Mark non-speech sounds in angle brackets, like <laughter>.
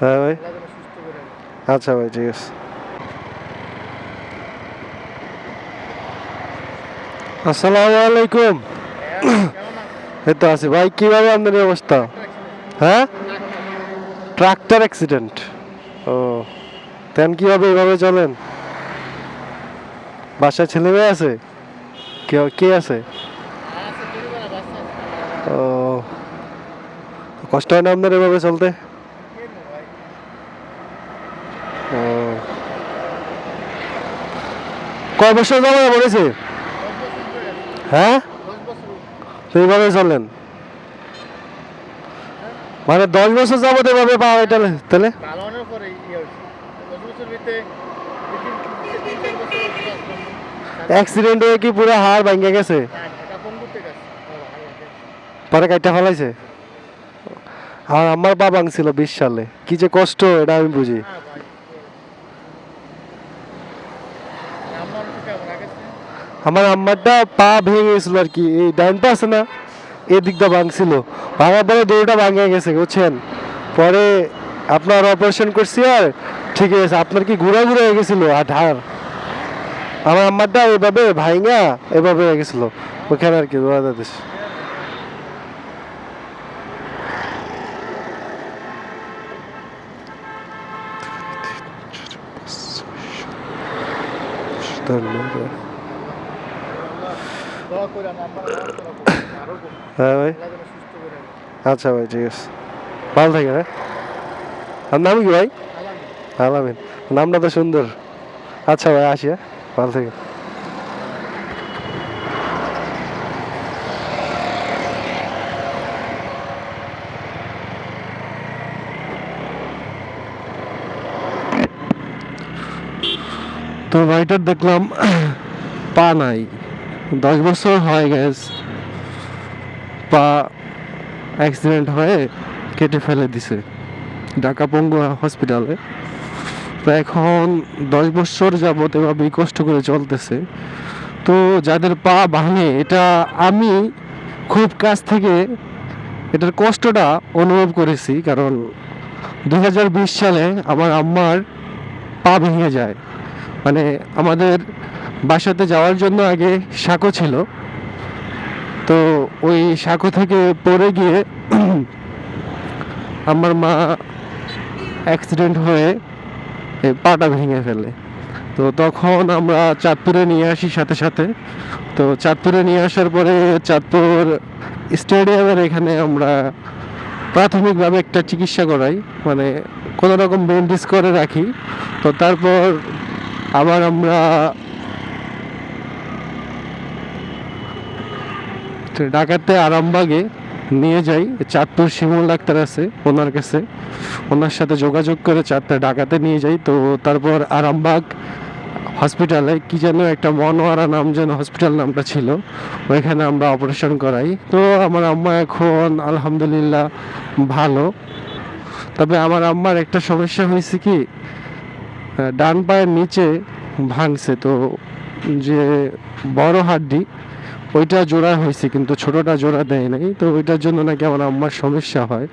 হ্যাঁ ভাই। আচ্ছা ভাই, ঠিক আছে। আসসালামু আলাইকুম। এই তো আছি। ভাই, কীভাবে আপনার অবস্থা? হ্যাঁ? ট্রাক্টর অ্যাক্সিডেন্ট ও, তেন কীভাবে এভাবে চলেন? বাসায় ছেলে মেয়ে আছে? কে কে আছে আচ্ছা, পরিবার আর বাচ্চা আছে। ও কষ্ট হয় না আপনার এভাবে চলতে? কয় বছর যাব বলেছে। হ্যাঁ? এইভাবে চলেন মানে দশ বছর যাবত এভাবে পাওয়া এটা তাহলে। অ্যাক্সিডেন্ট হয়ে কি পুরো হাড় ভেঙে গেছে না, এটা পঙ্গুর থেকে আসছে। ভালো, ভালো আছে। পরে কাইটা ফেলাইছে? আর আমার বাবা ছিল বিশ সালে। কি যে কষ্ট, এটা আমি বুঝি। আমার আম্মারটা পা ভেঙে গেছিল আর কি। এই ডাইন পা আছে না, এই ভাঙছিল। ভাঙার পরে দুটোটা ভাঙে গেছে, বুঝছেন? পরে আপনার অপারেশন করছি আর, ঠিক আছে, আপনার কি ঘুরা ঘুরে হয়ে গেছিল, আর ধার আমার আম্মারটা এভাবে ভাইঙা এভাবে হয়ে গেছিল। ওখানে আর কি ধন্যবাদ হ্যাঁ ভাই। আচ্ছা ভাই, ঠিক আছে। ভালো থাকে হ্যাঁ? আর নাম কি ভাই? আলামিন। নামটা তো সুন্দর। আচ্ছা ভাই, আসি হ্যাঁ? ভালো থেকে তো ভাইটার দেখলাম, পা নাই। দশ বছর হয়ে গেছে, পা অ্যাক্সিডেন্ট হয়ে কেটে ফেলে দিছে। ঢাকা পঙ্গু হসপিটালে তো এখন দশ বছর যাবত এভাবেই কষ্ট করে চলতেছে। তো যাদের পা ভাঙে, এটা আমি খুব কাছ থেকে এটার কষ্টটা অনুভব করেছি। কারণ দু হাজার বিশ সালে আমার আম্মার পা ভেঙে যায়। মানে আমাদের বাসাতে যাওয়ার জন্য আগে সাঁকো ছিল। তো ওই সাঁকো থেকে পড়ে গিয়ে <clears throat> আমার মা অ্যাক্সিডেন্ট হয়ে পাটা ভেঙে ফেলে। তো তখন আমরা চাঁদপুরে নিয়ে আসি সাথে সাথে। তো চাঁদপুরে নিয়ে আসার পরে চাঁদপুর স্টেডিয়ামের এখানে আমরা প্রাথমিকভাবে একটা চিকিৎসা করাই। মানে কোনো রকম ব্যান্ডেজ করে রাখি। তো তারপর আবার আমরা ঢাকাতে আরামবাগে নিয়ে যাই। চাঁদপুর শিমুল ডাক্তার আছে, ওনার কাছে। ওনার সাথে যোগাযোগ করে চারটা ঢাকাতে নিয়ে যাই। তো তারপর আরামবাগ হসপিটালে কি যেন একটা মনোয়ারা নাম যেন হসপিটাল নামটা ছিল, ওইখানে আমরা অপারেশন করাই। তো আমার আম্মা এখন আলহামদুলিল্লাহ ভালো। তবে আমার আম্মার একটা সমস্যা হয়েছে কি ডান পায়ের নিচে ভাঙছে। তো যে বড় হাড্ডি, ওইটা জোড়া হয়েছে, কিন্তু ছোটটা জোড়া দেয় নাই। তো ওইটার জন্য নাকি আমার আম্মার সমস্যা হয়।